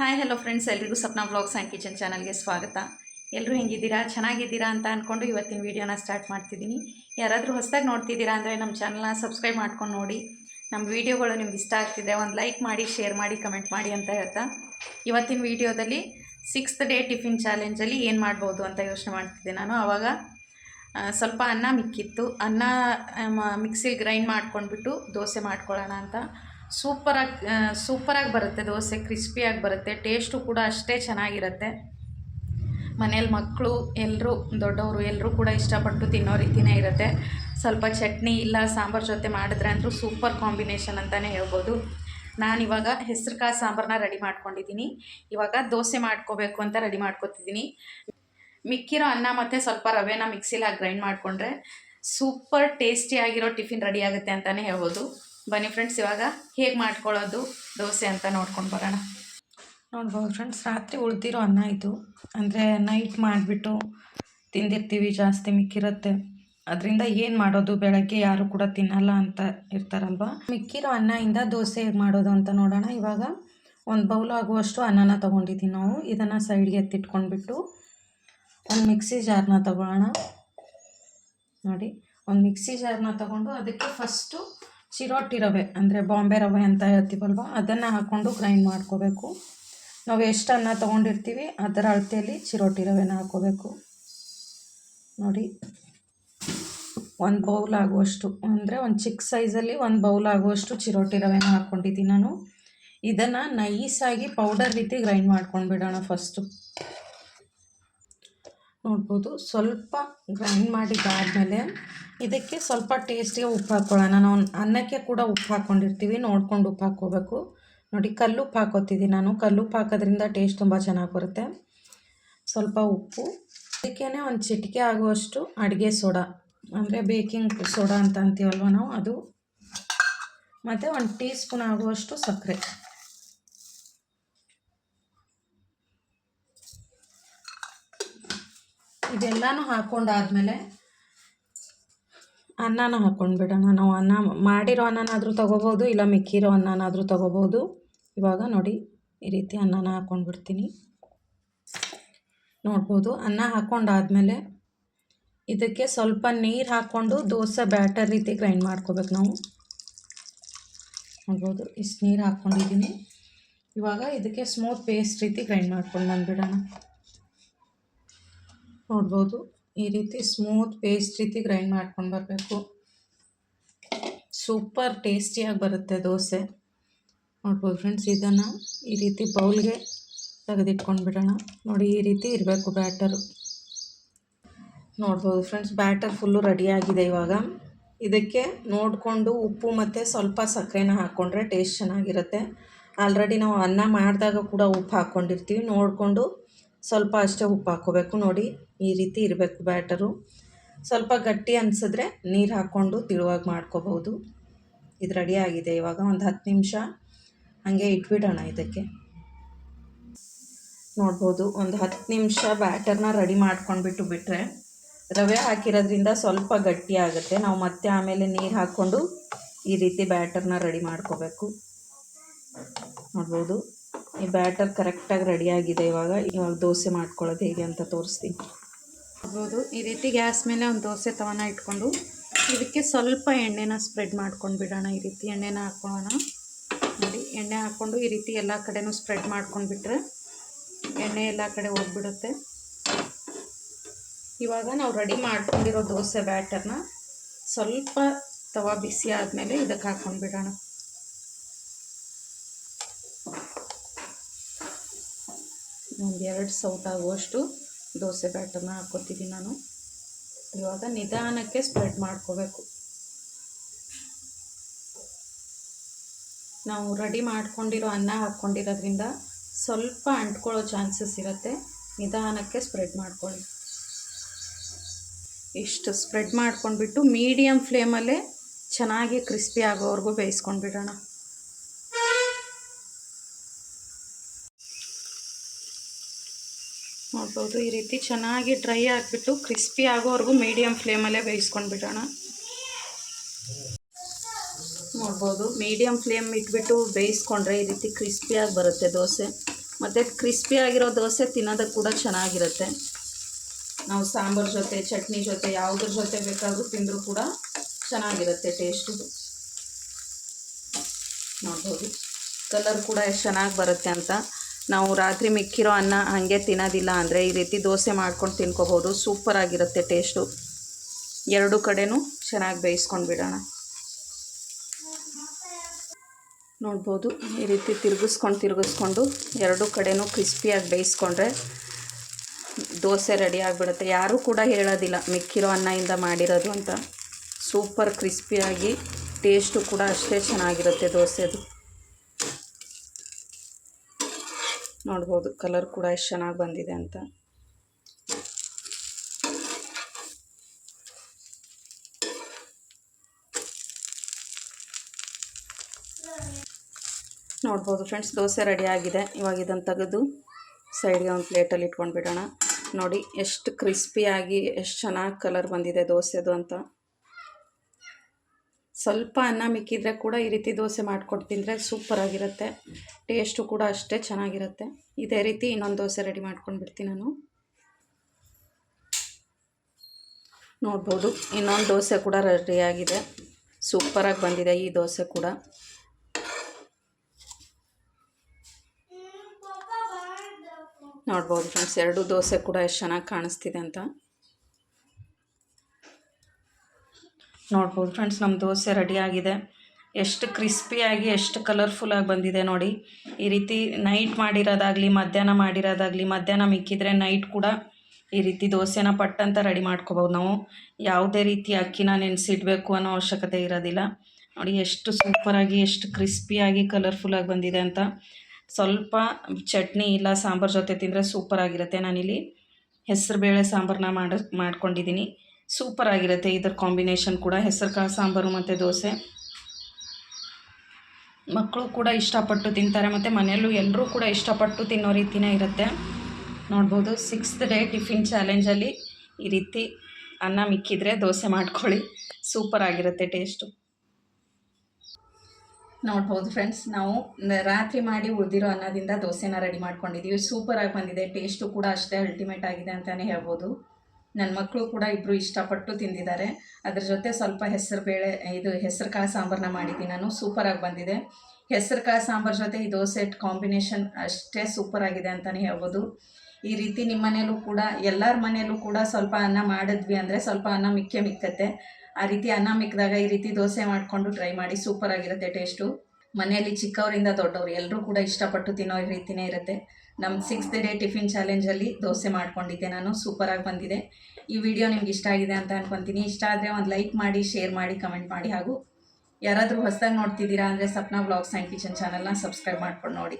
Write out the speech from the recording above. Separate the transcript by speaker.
Speaker 1: Hi hello friends ಎಲ್ರಿಗೂ Sapna blogs and kitchen ಚಾನಲ್ಗೆ ಸ್ವಾಗತ. ಎಲ್ಲರೂ ಹೆಂಗಿದ್ದೀರಾ? ಚೆನ್ನಾಗಿದ್ದೀರಾ ಅಂತ ಅಂದ್ಕೊಂಡು ಇವತ್ತಿನ ವೀಡಿಯೋನ ಸ್ಟಾರ್ಟ್ ಮಾಡ್ತಿದ್ದೀನಿ. ಯಾರಾದರೂ ಹೊಸದಾಗಿ ನೋಡ್ತಿದ್ದೀರಾ ಅಂದರೆ ನಮ್ಮ ಚಾನಲ್ನ ಸಬ್ಸ್ಕ್ರೈಬ್ ಮಾಡ್ಕೊಂಡು ನೋಡಿ. ನಮ್ಮ ವೀಡಿಯೋಗಳು ನಿಮ್ಗೆ ಇಷ್ಟ ಆಗ್ತಿದೆ ಒಂದು ಲೈಕ್ ಮಾಡಿ ಶೇರ್ ಮಾಡಿ ಕಮೆಂಟ್ ಮಾಡಿ ಅಂತ ಹೇಳ್ತಾ. ಇವತ್ತಿನ ವೀಡಿಯೋದಲ್ಲಿ ಸಿಕ್ಸ್ತ್ ಡೇ ಟಿಫಿನ್ ಚಾಲೆಂಜಲ್ಲಿ ಏನು ಮಾಡ್ಬೋದು ಅಂತ ಯೋಚನೆ ಮಾಡ್ತಿದ್ದೆ ನಾನು. ಆವಾಗ ಸ್ವಲ್ಪ ಅನ್ನ ಮಿಕ್ಕಿತ್ತು. ಅನ್ನ ಮಿಕ್ಸಿಲಿ ಗ್ರೈಂಡ್ ಮಾಡ್ಕೊಂಡ್ಬಿಟ್ಟು ದೋಸೆ ಮಾಡ್ಕೊಳ್ಳೋಣ ಅಂತ. ಸೂಪರಾಗಿ ಸೂಪರಾಗಿ ಬರುತ್ತೆ, ದೋಸೆ, ಕ್ರಿಸ್ಪಿಯಾಗಿ ಬರುತ್ತೆ, ಟೇಸ್ಟು ಕೂಡ ಅಷ್ಟೇ ಚೆನ್ನಾಗಿರುತ್ತೆ. ಮನೇಲಿ ಮಕ್ಕಳು ಎಲ್ಲರೂ ದೊಡ್ಡವರು ಎಲ್ಲರೂ ಕೂಡ ಇಷ್ಟಪಟ್ಟು ತಿನ್ನೋ ರೀತಿಯೇ ಇರುತ್ತೆ. ಸ್ವಲ್ಪ ಚಟ್ನಿ ಇಲ್ಲ, ಸಾಂಬಾರು ಜೊತೆ ಮಾಡಿದ್ರೆ ಅಂತೂ ಸೂಪರ್ ಕಾಂಬಿನೇಷನ್ ಅಂತಲೇ ಹೇಳ್ಬೋದು. ನಾನಿವಾಗ ಹೆಸರು ಕಾಳು ಸಾಂಬಾರನ್ನ ರೆಡಿ ಮಾಡ್ಕೊಂಡಿದ್ದೀನಿ. ಇವಾಗ ದೋಸೆ ಮಾಡ್ಕೋಬೇಕು ಅಂತ ರೆಡಿ ಮಾಡ್ಕೊತಿದ್ದೀನಿ. ಮಿಕ್ಕಿರೋ ಅನ್ನ ಮತ್ತು ಸ್ವಲ್ಪ ರವೆನ ಮಿಕ್ಸಿಲಿ ಹಾಕಿ ಗ್ರೈಂಡ್ ಮಾಡಿಕೊಂಡ್ರೆ ಸೂಪರ್ ಟೇಸ್ಟಿಯಾಗಿರೋ ಟಿಫಿನ್ ರೆಡಿ ಆಗುತ್ತೆ ಅಂತಲೇ ಹೇಳ್ಬೋದು. ಬನ್ನಿ ಫ್ರೆಂಡ್ಸ್ ಇವಾಗ ಹೇಗೆ ಮಾಡ್ಕೊಳ್ಳೋದು ದೋಸೆ ಅಂತ ನೋಡ್ಕೊಂಡು ಬರೋಣ.
Speaker 2: ನೋಡ್ಬೋದು ಫ್ರೆಂಡ್ಸ್ ರಾತ್ರಿ ಉಳಿದಿರೋ ಅನ್ನ ಇದು. ಅಂದರೆ ನೈಟ್ ಮಾಡಿಬಿಟ್ಟು ತಿಂದಿರ್ತೀವಿ, ಜಾಸ್ತಿ ಮಿಕ್ಕಿರುತ್ತೆ. ಅದರಿಂದ ಏನು ಮಾಡೋದು? ಬೆಳಗ್ಗೆ ಯಾರು ಕೂಡ ತಿನ್ನಲ್ಲ ಅಂತ ಇರ್ತಾರಲ್ವ? ಮಿಕ್ಕಿರೋ ಅನ್ನದಿಂದ ದೋಸೆ ಹೇಗೆ ಮಾಡೋದು ಅಂತ ನೋಡೋಣ. ಇವಾಗ ಒಂದು ಬೌಲ್ ಆಗುವಷ್ಟು ಅನ್ನನ ತೊಗೊಂಡಿದ್ದೀವಿ ನಾವು. ಇದನ್ನು ಸೈಡ್ಗೆ ಎತ್ತಿಟ್ಕೊಂಡ್ಬಿಟ್ಟು ಒಂದು ಮಿಕ್ಸಿ ಜಾರ್ನ ತಗೊಳ್ಳೋಣ. ನೋಡಿ, ಒಂದು ಮಿಕ್ಸಿ ಜಾರ್ನ ತಗೊಂಡು ಅದಕ್ಕೆ ಫಸ್ಟು ಚಿರೋಟಿ ರವೆ ಅಂದರೆ ಬಾಂಬೆ ರವೆ ಅಂತ ಹೇಳ್ತೀವಲ್ವ? ಅದನ್ನು ಹಾಕ್ಕೊಂಡು ಗ್ರೈಂಡ್ ಮಾಡ್ಕೋಬೇಕು. ನಾವು ಎಷ್ಟು ಅನ್ನ ತೊಗೊಂಡಿರ್ತೀವಿ ಅದರ ಅಳತೆಯಲ್ಲಿ ಚಿರೋಟಿ ರವೆನ ಹಾಕ್ಕೋಬೇಕು ನೋಡಿ, ಒಂದು ಬೌಲ್ ಆಗುವಷ್ಟು, ಅಂದರೆ ಒಂದು ಚಿಕ್ಕ ಸೈಜಲ್ಲಿ ಒಂದು ಬೌಲ್ ಆಗುವಷ್ಟು ಚಿರೋಟಿ ರವೆನ ಹಾಕ್ಕೊಂಡಿದ್ದೀನಿ ನಾನು. ಇದನ್ನು ನೈಸಾಗಿ ಪೌಡರ್ ರೀತಿ ಗ್ರೈಂಡ್ ಮಾಡ್ಕೊಂಡು ಬಿಡೋಣ ಫಸ್ಟು ನೋಡ್ಬೋದು. ಸ್ವಲ್ಪ ಗ್ರೈಂಡ್ ಮಾಡಿದ್ದಾದಮೇಲೆ ಇದಕ್ಕೆ ಸ್ವಲ್ಪ ಟೇಸ್ಟಿಗೆ ಉಪ್ಪು ಹಾಕ್ಕೊಳ್ಳೋಣ ನಾವು ಅನ್ನಕ್ಕೆ ಕೂಡ ಉಪ್ಪು ಹಾಕ್ಕೊಂಡಿರ್ತೀವಿ ನೋಡ್ಕೊಂಡು ಉಪ್ಪು ಹಾಕ್ಕೋಬೇಕು. ನೋಡಿ, ಕಲ್ಲು ಉಪ್ಪು ಹಾಕೋತಿದ್ದೀನಿ ನಾನು. ಕಲ್ಲುಪ್ಪು ಹಾಕೋದ್ರಿಂದ ಟೇಸ್ಟ್ ತುಂಬ ಚೆನ್ನಾಗಿ ಬರುತ್ತೆ. ಸ್ವಲ್ಪ ಉಪ್ಪು. ಅದಕ್ಕೇ ಒಂದು ಚಿಟಿಕೆ ಆಗುವಷ್ಟು ಅಡುಗೆ ಸೋಡಾ. ಅಂದರೆ ಬೇಕಿಂಗ್ ಸೋಡಾ ಅಂತ ಅಂತೀವಲ್ವ ನಾವು? ಅದು. ಮತ್ತು ಒಂದು ಟೀ ಸ್ಪೂನ್ ಆಗುವಷ್ಟು ಸಕ್ಕರೆ. ಇದೆಲ್ಲನೂ ಹಾಕ್ಕೊಂಡಾದ್ಮೇಲೆ ಅನ್ನನ ಹಾಕ್ಕೊಂಡು ಬಿಡೋಣ ನಾವು ಅನ್ನ ಮಾಡಿರೋ ಅನ್ನನಾದರೂ ತೊಗೋಬೋದು, ಇಲ್ಲ ಮಿಕ್ಕಿರೋ ಅನ್ನನಾದರೂ ತೊಗೋಬೋದು. ಇವಾಗ ನೋಡಿ, ಈ ರೀತಿ ಅನ್ನನ ಹಾಕ್ಕೊಂಡ್ಬಿಡ್ತೀನಿ ನೋಡ್ಬೋದು, ಅನ್ನ ಹಾಕ್ಕೊಂಡಾದ್ಮೇಲೆ ಇದಕ್ಕೆ ಸ್ವಲ್ಪ ನೀರು ಹಾಕ್ಕೊಂಡು ದೋಸೆ ಬ್ಯಾಟರ್ ರೀತಿ ಗ್ರೈಂಡ್ ಮಾಡ್ಕೋಬೇಕು ನಾವು. ನೋಡ್ಬೋದು, ಇಷ್ಟು ನೀರು ಹಾಕ್ಕೊಂಡಿದ್ದೀನಿ. ಇವಾಗ ಇದಕ್ಕೆ ಸ್ಮೂತ್ ಪೇಸ್ಟ್ ರೀತಿ ಗ್ರೈಂಡ್ ಮಾಡ್ಕೊಂಡು ಬಂದುಬಿಡೋಣ. ನೋಡ್ಬೋದು. ಈ ರೀತಿ ಸ್ಮೂತ್ ಪೇಸ್ಟ್ ರೀತಿ ಗ್ರೈಂಡ್ ಮಾಡ್ಕೊಂಡು ಬರಬೇಕು. ಸೂಪರ್ ಟೇಸ್ಟಿಯಾಗಿ ಬರುತ್ತೆ ದೋಸೆ. ನೋಡ್ಬೋದು ಫ್ರೆಂಡ್ಸ್ ಇದನ್ನು ಈ ರೀತಿ ಬೌಲ್ಗೆ ತೆಗೆದಿಟ್ಕೊಂಡು ಬಿಡೋಣ. ನೋಡಿ, ಈ ರೀತಿ ಇರಬೇಕು ಬ್ಯಾಟರು ನೋಡ್ಬೋದು ಫ್ರೆಂಡ್ಸ್ ಬ್ಯಾಟರ್ ಫುಲ್ಲು ರೆಡಿಯಾಗಿದೆ ಇವಾಗ. ಇದಕ್ಕೆ ನೋಡಿಕೊಂಡು ಉಪ್ಪು ಮತ್ತು ಸ್ವಲ್ಪ ಸಕ್ಕರೆನ ಹಾಕ್ಕೊಂಡ್ರೆ ಟೇಸ್ಟ್ ಚೆನ್ನಾಗಿರುತ್ತೆ. ಆಲ್ರೆಡಿ ನಾವು ಅನ್ನ ಮಾಡಿದಾಗ ಕೂಡ ಉಪ್ಪು ಹಾಕ್ಕೊಂಡಿರ್ತೀವಿ ನೋಡಿಕೊಂಡು ಸ್ವಲ್ಪ ಅಷ್ಟೇ ಉಪ್ಪು ಹಾಕೋಬೇಕು ನೋಡಿ. ಈ ರೀತಿ ಇರಬೇಕು ಬ್ಯಾಟರು. ಸ್ವಲ್ಪ ಗಟ್ಟಿ ಅನಿಸಿದ್ರೆ ನೀರು ಹಾಕ್ಕೊಂಡು ತಿಳುವಾಗಿ ಮಾಡ್ಕೋಬೋದು ಇದು ರೆಡಿ ಆಗಿದೆ ಇವಾಗ ಒಂದು ಹತ್ತು ನಿಮಿಷ. ಹಾಗೆ ಇಟ್ಬಿಡೋಣ ಇದಕ್ಕೆ. ನೋಡ್ಬೋದು ಒಂದು ಹತ್ತು ನಿಮಿಷ ಬ್ಯಾಟರ್ನ ರೆಡಿ ಮಾಡ್ಕೊಂಡ್ಬಿಟ್ಟು ಬಿಟ್ಟರೆ ರವೆ ಹಾಕಿರೋದ್ರಿಂದ ಸ್ವಲ್ಪ ಗಟ್ಟಿ ಆಗುತ್ತೆ. ನಾವು ಮತ್ತೆ ಆಮೇಲೆ ನೀರು ಹಾಕ್ಕೊಂಡು ಈ ರೀತಿ ಬ್ಯಾಟರ್ನ ರೆಡಿ ಮಾಡ್ಕೋಬೇಕು. ನೋಡ್ಬೋದು. ಈ ಬ್ಯಾಟರ್ ಕರೆಕ್ಟಾಗಿ ರೆಡಿಯಾಗಿದೆ ಇವಾಗ. ಇವಾಗ ದೋಸೆ ಮಾಡ್ಕೊಳ್ಳೋದು ಹೇಗೆ ಅಂತ ತೋರಿಸ್ತೀನಿ.
Speaker 1: ನೋಡ್ಬೋದು, ಈ ರೀತಿ ಗ್ಯಾಸ್ ಮೇಲೆ ಒಂದು ದೋಸೆ ತವನ ಇಟ್ಕೊಂಡು ಇದಕ್ಕೆ ಸ್ವಲ್ಪ ಎಣ್ಣೆನ ಸ್ಪ್ರೆಡ್ ಮಾಡ್ಕೊಂಡು ಬಿಡೋಣ. ಈ ರೀತಿ ಎಣ್ಣೆನ ಹಾಕ್ಕೊಳ್ಳೋಣ ನೋಡಿ, ಎಣ್ಣೆ ಹಾಕ್ಕೊಂಡು ಈ ರೀತಿ ಎಲ್ಲ ಕಡೆನೂ ಸ್ಪ್ರೆಡ್ ಮಾಡ್ಕೊಂಡ್ಬಿಟ್ರೆ ಎಣ್ಣೆ ಎಲ್ಲ ಕಡೆ ಹೋಗ್ಬಿಡುತ್ತೆ. ಇವಾಗ ನಾವು ರೆಡಿ ಮಾಡ್ಕೊಂಡಿರೋ ದೋಸೆ ಬ್ಯಾಟರ್ನ ಸ್ವಲ್ಪ ತವ ಬಿಸಿ ಆದಮೇಲೆ ಇದಕ್ಕೆ ಹಾಕ್ಕೊಂಡು ಬಿಡೋಣ ಒಂದು ಎರಡು ಸೌಟ್ ಆಗುವಷ್ಟು ದೋಸೆ ಬ್ಯಾಟರ್ನ ಹಾಕ್ಕೊತಿದ್ದೀನಿ ನಾನು. ಇವಾಗ ನಿಧಾನಕ್ಕೆ ಸ್ಪ್ರೆಡ್ ಮಾಡ್ಕೋಬೇಕು. ನಾವು ರೆಡಿ ಮಾಡ್ಕೊಂಡಿರೋ ಅನ್ನ ಹಾಕ್ಕೊಂಡಿರೋದ್ರಿಂದ ಸ್ವಲ್ಪ ಅಂಟ್ಕೊಳ್ಳೋ ಚಾನ್ಸಸ್ ಇರುತ್ತೆ. ನಿಧಾನಕ್ಕೆ ಸ್ಪ್ರೆಡ್ ಮಾಡ್ಕೊಳ್ಳಿ. ಇಷ್ಟು ಸ್ಪ್ರೆಡ್ ಮಾಡ್ಕೊಂಡ್ಬಿಟ್ಟು ಮೀಡಿಯಮ್ ಫ್ಲೇಮಲ್ಲೇ ಚೆನ್ನಾಗಿ ಕ್ರಿಸ್ಪಿ ಆಗೋವರೆಗೂ ಬೇಯಿಸ್ಕೊಂಡು ಬಿಡೋಣ ನೋಡ್ಬೋದು. ಈ ರೀತಿ ಚೆನ್ನಾಗಿ ಡ್ರೈ ಆಗಿಬಿಟ್ಟು ಕ್ರಿಸ್ಪಿ ಆಗೋವರೆಗೂ ಮೀಡಿಯಮ್ ಫ್ಲೇಮಲ್ಲೇ ಬೇಯಿಸ್ಕೊಂಡು ಬಿಡೋಣ ನೋಡ್ಬೋದು. ಮೀಡಿಯಮ್ ಫ್ಲೇಮ್ ಇಟ್ಬಿಟ್ಟು ಬೇಯಿಸ್ಕೊಂಡ್ರೆ ಈ ರೀತಿ ಕ್ರಿಸ್ಪಿಯಾಗಿ ಬರುತ್ತೆ ದೋಸೆ. ಮತ್ತು ಕ್ರಿಸ್ಪಿ ಆಗಿರೋ ದೋಸೆ ತಿನ್ನೋದಕ್ಕೆ ಕೂಡ ಚೆನ್ನಾಗಿರುತ್ತೆ. ನಾವು ಸಾಂಬಾರ್ ಜೊತೆ, ಚಟ್ನಿ ಜೊತೆ ಯಾವುದ್ರ ಜೊತೆ ಬೇಕಾದರೂ ತಿಂದರೂ ಕೂಡ ಚೆನ್ನಾಗಿರುತ್ತೆ ಟೇಸ್ಟು ನೋಡ್ಬೋದು. ಕಲರ್ ಕೂಡ ಎಷ್ಟು ಚೆನ್ನಾಗಿ ಬರುತ್ತೆ ಅಂತ. ನಾವು ರಾತ್ರಿ ಮಿಕ್ಕಿರೋ ಅನ್ನ ಹಾಗೆ ತಿನ್ನೋದಿಲ್ಲ ಅಂದರೆ ಈ ರೀತಿ ದೋಸೆ ಮಾಡ್ಕೊಂಡು ತಿನ್ಕೋಬೋದು. ಸೂಪರಾಗಿರುತ್ತೆ ಟೇಸ್ಟು. ಎರಡು ಕಡೆನೂ ಚೆನ್ನಾಗಿ ಬೇಯಿಸ್ಕೊಂಡು ಬಿಡೋಣ. ನೋಡ್ಬೋದು, ಈ ರೀತಿ ತಿರುಗಿಸ್ಕೊಂಡು ತಿರುಗಿಸ್ಕೊಂಡು ಎರಡು ಕಡೆನೂ ಕ್ರಿಸ್ಪಿಯಾಗಿ ಬೇಯಿಸ್ಕೊಂಡ್ರೆ ದೋಸೆ ರೆಡಿ ಆಗಿಬಿಡುತ್ತೆ. ಯಾರೂ ಕೂಡ ಹೇಳೋದಿಲ್ಲ, ಮಿಕ್ಕಿರೋ ಅನ್ನದಿಂದ ಮಾಡಿರೋದು ಅಂತ. ಸೂಪರ್ ಕ್ರಿಸ್ಪಿಯಾಗಿ, ಟೇಸ್ಟು ಕೂಡ ಅಷ್ಟೇ ಚೆನ್ನಾಗಿರುತ್ತೆ ದೋಸೆದು. ನೋಡ್ಬೋದು ಕಲರ್ ಕೂಡ ಎಷ್ಟು ಚೆನ್ನಾಗಿ ಬಂದಿದೆ ಅಂತ. ನೋಡ್ಬೋದು ಫ್ರೆಂಡ್ಸ್ ದೋಸೆ ರೆಡಿ ಆಗಿದೆ. ಇವಾಗ ಇದನ್ನು ತೆಗೆದು ಸೈಡ್ಗೆ ಒಂದು ಪ್ಲೇಟಲ್ಲಿ ಇಟ್ಕೊಂಡು ಬಿಡೋಣ ನೋಡಿ, ಎಷ್ಟು ಕ್ರಿಸ್ಪಿಯಾಗಿ ಎಷ್ಟು ಚೆನ್ನಾಗಿ ಕಲರ್ ಬಂದಿದೆ ದೋಸೆದು ಅಂತ. ಸ್ವಲ್ಪ ಅನ್ನ ಮಿಕ್ಕಿದ್ರೆ ಕೂಡ ಈ ರೀತಿ ದೋಸೆ ಮಾಡ್ಕೊಂಡು ತಿಂದರೆ ಸೂಪರಾಗಿರುತ್ತೆ ಟೇಸ್ಟು ಕೂಡ ಅಷ್ಟೇ ಚೆನ್ನಾಗಿರುತ್ತೆ. ಇದೇ ರೀತಿ ಇನ್ನೊಂದು ದೋಸೆ ರೆಡಿ ಮಾಡ್ಕೊಂಡು ಬಿಡ್ತೀನಿ ನಾನು. ನೋಡ್ಬೋದು, ಇನ್ನೊಂದು ದೋಸೆ ಕೂಡ ರೆಡಿಯಾಗಿದೆ ಸೂಪರಾಗಿ ಬಂದಿದೆ ಈ ದೋಸೆ ಕೂಡ. ನೋಡ್ಬೋದು ಫ್ರೆಂಡ್ಸ್ ಎರಡು ದೋಸೆ ಕೂಡ ಎಷ್ಟು ಚೆನ್ನಾಗಿ ಕಾಣಿಸ್ತಿದೆ ಅಂತ. ನೋಡ್ಬೋದು ಫ್ರೆಂಡ್ಸ್, ನಮ್ಮ ದೋಸೆ ರೆಡಿಯಾಗಿದೆ ಎಷ್ಟು ಕ್ರಿಸ್ಪಿಯಾಗಿ ಎಷ್ಟು ಕಲರ್ಫುಲ್ಲಾಗಿ ಬಂದಿದೆ ನೋಡಿ. ಈ ರೀತಿ ನೈಟ್ ಮಾಡಿರೋದಾಗಲಿ, ಮಧ್ಯಾಹ್ನ ಮಾಡಿರೋದಾಗಲಿ, ಮಧ್ಯಾಹ್ನ ಮಿಕ್ಕಿದ್ರೆ ನೈಟ್ ಕೂಡ ಈ ರೀತಿ ದೋಸೆನ ಪಟ್ಟಂತ ರೆಡಿ ಮಾಡ್ಕೋಬೋದು ನಾವು. ಯಾವುದೇ ರೀತಿ ಅಕ್ಕಿನ ನೆನೆಸಿಡಬೇಕು ಅನ್ನೋ ಅವಶ್ಯಕತೆ ಇರೋದಿಲ್ಲ. ನೋಡಿ, ಎಷ್ಟು ಸೂಪರಾಗಿ ಎಷ್ಟು ಕ್ರಿಸ್ಪಿಯಾಗಿ ಕಲರ್ಫುಲ್ಲಾಗಿ ಬಂದಿದೆ ಅಂತ. ಸ್ವಲ್ಪ ಚಟ್ನಿ ಇಲ್ಲ, ಸಾಂಬಾರು ಜೊತೆ ತಿಂದರೆ ಸೂಪರಾಗಿರುತ್ತೆ ನಾನಿಲ್ಲಿ ಹೆಸರುಬೇಳೆ ಸಾಂಬಾರನ್ನ ಮಾಡಿ ಮಾಡ್ಕೊಂಡಿದ್ದೀನಿ. ಸೂಪರಾಗಿರುತ್ತೆ ಇದರ ಕಾಂಬಿನೇಷನ್ ಕೂಡ. ಹೆಸರು ಕಾಳು, ಸಾಂಬಾರು ಮತ್ತು ದೋಸೆ. ಮಕ್ಕಳು ಕೂಡ ಇಷ್ಟಪಟ್ಟು ತಿಂತಾರೆ ಮತ್ತು ಮನೆಯಲ್ಲೂ ಎಲ್ಲರೂ ಕೂಡ ಇಷ್ಟಪಟ್ಟು ತಿನ್ನೋ ರೀತಿಯೇ ಇರುತ್ತೆ. ನೋಡ್ಬೋದು ಸಿಕ್ಸ್ತ್ ಡೇ ಟಿಫಿನ್ ಚಾಲೆಂಜಲ್ಲಿ ಈ ರೀತಿ ಅನ್ನ ಮಿಕ್ಕಿದ್ರೆ ದೋಸೆ ಮಾಡ್ಕೊಳ್ಳಿ. ಸೂಪರ್ ಆಗಿರುತ್ತೆ ಟೇಸ್ಟು. ನೋಡ್ಬೋದು ಫ್ರೆಂಡ್ಸ್, ನಾವು ರಾತ್ರಿ ಮಾಡಿ ಉಳಿದಿರೋ ಅನ್ನದಿಂದ ದೋಸೆನ ರೆಡಿ ಮಾಡ್ಕೊಂಡಿದ್ದೀವಿ ಸೂಪರಾಗಿ ಬಂದಿದೆ, ಟೇಸ್ಟು ಕೂಡ ಅಷ್ಟೇ ಅಲ್ಟಿಮೇಟ್ ಆಗಿದೆ ಅಂತಲೇ ಹೇಳ್ಬೋದು. ನನ್ನ ಮಕ್ಕಳು ಕೂಡ ಇಬ್ಬರು ಇಷ್ಟಪಟ್ಟು ತಿಂದಿದ್ದಾರೆ. ಅದ್ರ ಜೊತೆ ಸ್ವಲ್ಪ ಹೆಸರು ಬೇಳೆ, ಇದು ಹೆಸರು ಕಾಳು ಸಾಂಬಾರನ್ನ ಮಾಡಿದ್ದೀನಿ ನಾನು. ಸೂಪರಾಗಿ ಬಂದಿದೆ. ಹೆಸರು ಕಾಳು ಸಾಂಬಾರು ಜೊತೆ ಈ ದೋಸೆ ಕಾಂಬಿನೇಷನ್ ಅಷ್ಟೇ ಸೂಪರಾಗಿದೆ ಅಂತಲೇ ಹೇಳ್ಬೋದು. ಈ ರೀತಿ ನಿಮ್ಮ ಮನೇಲೂ ಕೂಡ, ಎಲ್ಲರ ಮನೆಯಲ್ಲೂ ಕೂಡ ಸ್ವಲ್ಪ ಅನ್ನ ಮಾಡಿದ್ವಿ ಅಂದರೆ ಸ್ವಲ್ಪ ಅನ್ನ ಮಿಕ್ಕೇ ಮಿಕ್ಕತ್ತೆ. ಆ ರೀತಿ ಅನ್ನ ಮಿಕ್ಕಿದಾಗ ಈ ರೀತಿ ದೋಸೆ ಮಾಡಿಕೊಂಡು ಟ್ರೈ ಮಾಡಿ ಸೂಪರಾಗಿರುತ್ತೆ ಟೇಸ್ಟು ಮನೆಯಲ್ಲಿ ಚಿಕ್ಕವರಿಂದ ದೊಡ್ಡವರು ಎಲ್ಲರೂ ಕೂಡ ಇಷ್ಟಪಟ್ಟು ತಿನ್ನೋ ರೀತಿಯೇ ಇರುತ್ತೆ. ನಮ್ಮ ಸಿಕ್ಸ್ತ್ ಡೇ ಟಿಫಿನ್ ಚಾಲೆಂಜಲ್ಲಿ ದೋಸೆ ಮಾಡ್ಕೊಂಡಿದ್ದೆ ನಾನು. ಸೂಪರಾಗಿ ಬಂದಿದೆ. ಈ ವಿಡಿಯೋ ನಿಮ್ಗೆ ಇಷ್ಟ ಆಗಿದೆ ಅಂತ ಅನ್ಕೊತೀನಿ. ಇಷ್ಟ ಆದರೆ ಒಂದು ಲೈಕ್ ಮಾಡಿ ಶೇರ್ ಮಾಡಿ ಕಮೆಂಟ್ ಮಾಡಿ ಹಾಗೂ ಯಾರಾದರೂ ಹೊಸದಾಗಿ ನೋಡ್ತಿದ್ದೀರಾ ಅಂದರೆ ಸಪ್ನಾ ಬ್ಲಾಗ್ಸ್ ಆ್ಯಂಡ್ ಕಿಚನ್ ಚಾನಲ್ನ ಸಬ್ಸ್ಕ್ರೈಬ್ ಮಾಡ್ಕೊಂಡು ನೋಡಿ.